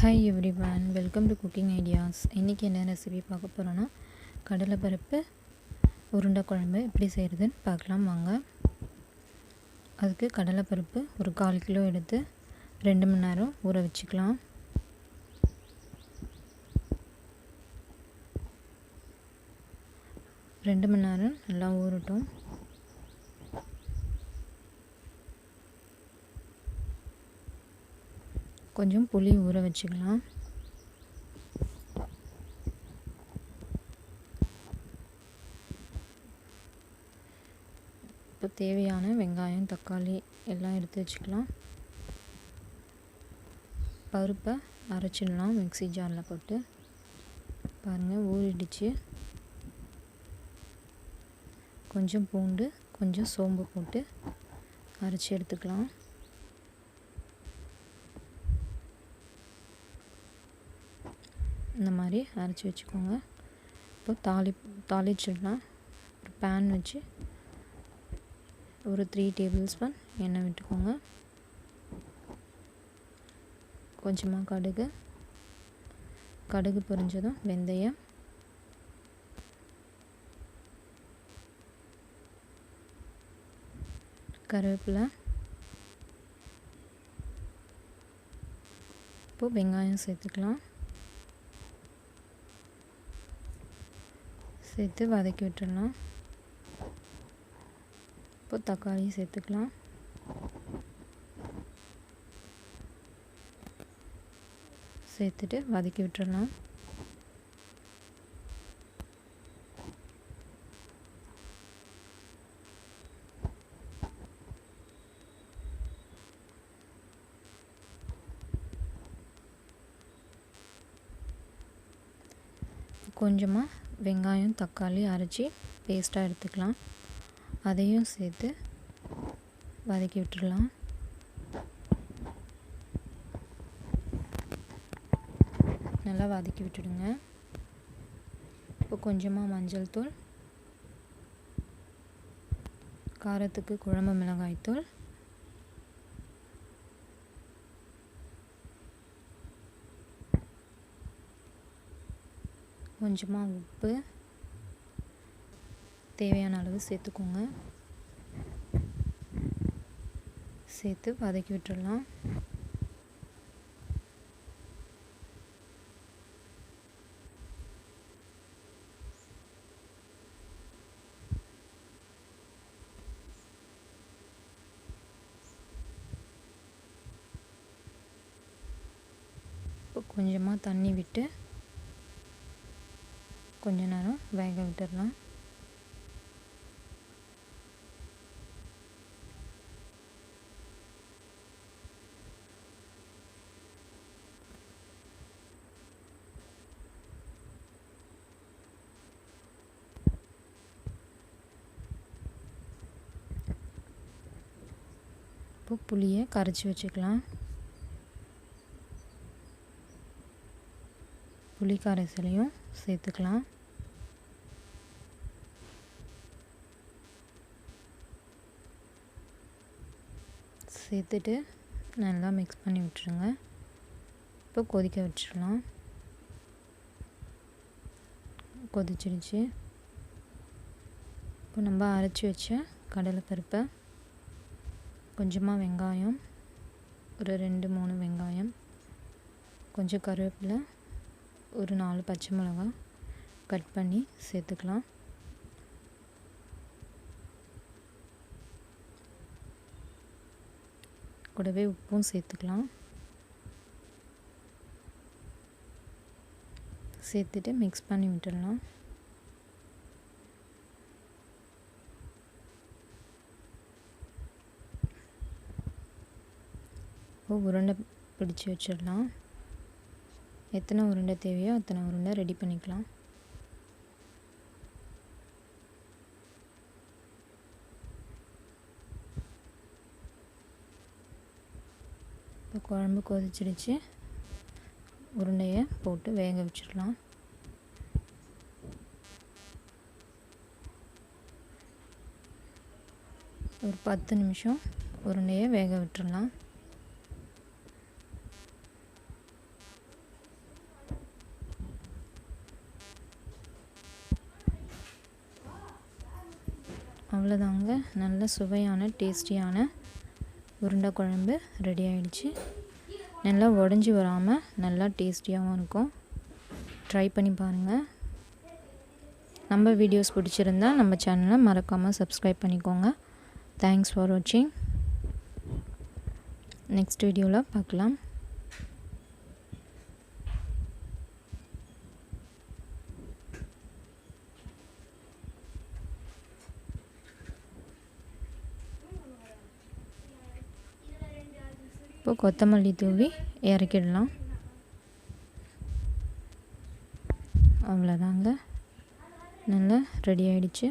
Hi everyone welcome to cooking ideas இன்றைக்கி என்ன recipe பார்க்க போகிறோன்னா கடலைப்பருப்பு உருண்டை குழம்பு எப்படி செய்கிறதுன்னு பார்க்கலாம் வாங்க. அதுக்கு கடலைப்பருப்பு ஒரு கால் கிலோ எடுத்து ரெண்டு மணி நேரம் ஊற வச்சுக்கலாம். ரெண்டு மணி நேரம் நல்லா ஊறட்டும். கொஞ்சம் புளி ஊற வச்சுக்கலாம். இப்போ தேவையான வெங்காயம் தக்காளி எல்லாம் எடுத்து வச்சுக்கலாம். பருப்பை அரைச்சிடலாம் மிக்சி ஜாரில் போட்டு. பாருங்கள் ஊறிடுச்சு. கொஞ்சம் பூண்டு கொஞ்சம் சோம்பு போட்டு அரைச்சி எடுத்துக்கலாம். இந்த மாதிரி அரைச்சி வச்சுக்கோங்க. இப்போ தாளி தாளிச்சிடலாம். ஒரு பேன் வச்சு ஒரு த்ரீ டேபிள் ஸ்பூன் எண்ணெய் விட்டுக்கோங்க. கொஞ்சமாக கடுகு. கடுகு பொரிஞ்சதும் வெந்தயம். கருவேப்பிலை. இப்போது வெங்காயம் சேர்த்துக்கலாம். சேர்த்து வதக்கி விட்டுடலாம். இப்போ தக்காளியும் சேர்த்துக்கலாம். சேர்த்துட்டு வதக்கி விட்டுடலாம். கொஞ்சமாக வெங்காயம் தக்காளி அரைச்சி பேஸ்ட்டாக எடுத்துக்கலாம். அதையும் சேர்த்து வதக்கி விட்டுடலாம். நல்லா வதக்கி விட்டுடுங்க. இப்போ கொஞ்சமாக மஞ்சள் தூள் காரத்துக்கு குழம்பு மிளகாய் தூள் கொஞ்சமாக உப்பு தேவையான அளவு சேர்த்துக்கோங்க. சேர்த்து வதக்கி விட்டுடலாம். இப்போ கொஞ்சமாக தண்ணி விட்டு கொஞ்ச நேரம் வேக விட்டுடலாம். இப்போ புளியை கரைச்சி வச்சுக்கலாம். புளி கரைசலையும் சேர்த்துக்கலாம். சேர்த்துட்டு நல்லா மிக்ஸ் பண்ணி விட்டுருங்க. இப்போ கொதிக்க வச்சிடலாம் கொதிச்சிடுச்சு. இப்போ நம்ம அரைச்சி வச்ச கடலைப்பருப்பை கொஞ்சமாக வெங்காயம் ஒரு ரெண்டு மூணு வெங்காயம் கொஞ்சம் கருவேப்பிலை ஒரு நாலு பச்சை மிளகாய் கட் பண்ணி சேர்த்துக்கலாம். கூடவே உப்பும் சேர்த்துக்கலாம். சேர்த்துட்டு மிக்ஸ் பண்ணி விட்டுடலாம். உருண்டை பிடிச்சி வச்சிடலாம். எத்தனை உருண்டை தேவையோ அத்தனை உருண்டை ரெடி பண்ணிக்கலாம். இப்போ குழம்பு கொதிச்சிடுச்சு. உருண்டையை போட்டு வேக வச்சிடலாம். ஒரு பத்து நிமிஷம் உருண்டையை வேக விட்டுடலாம். அவ்வளோதாங்க. நல்ல சுவையான டேஸ்டியான உருண்டை குழம்பு ரெடி ஆயிடுச்சு. நல்லா உடஞ்சி வராமல் நல்லா டேஸ்டியாகவும் இருக்கும். ட்ரை பண்ணி பாருங்கள் நம்ம வீடியோஸ் பிடிச்சிருந்தா நம்ம சேனலை மறக்காமல் சப்ஸ்கிரைப் பண்ணிக்கோங்க. தேங்க்ஸ் ஃபார் வாட்சிங் நெக்ஸ்ட் வீடியோவில் பார்க்கலாம். இப்போ கொத்தமல்லி தூவி இறக்கிடலாம். அவ்வளோதாங்க. நல்லா ரெடி ஆகிடுச்சு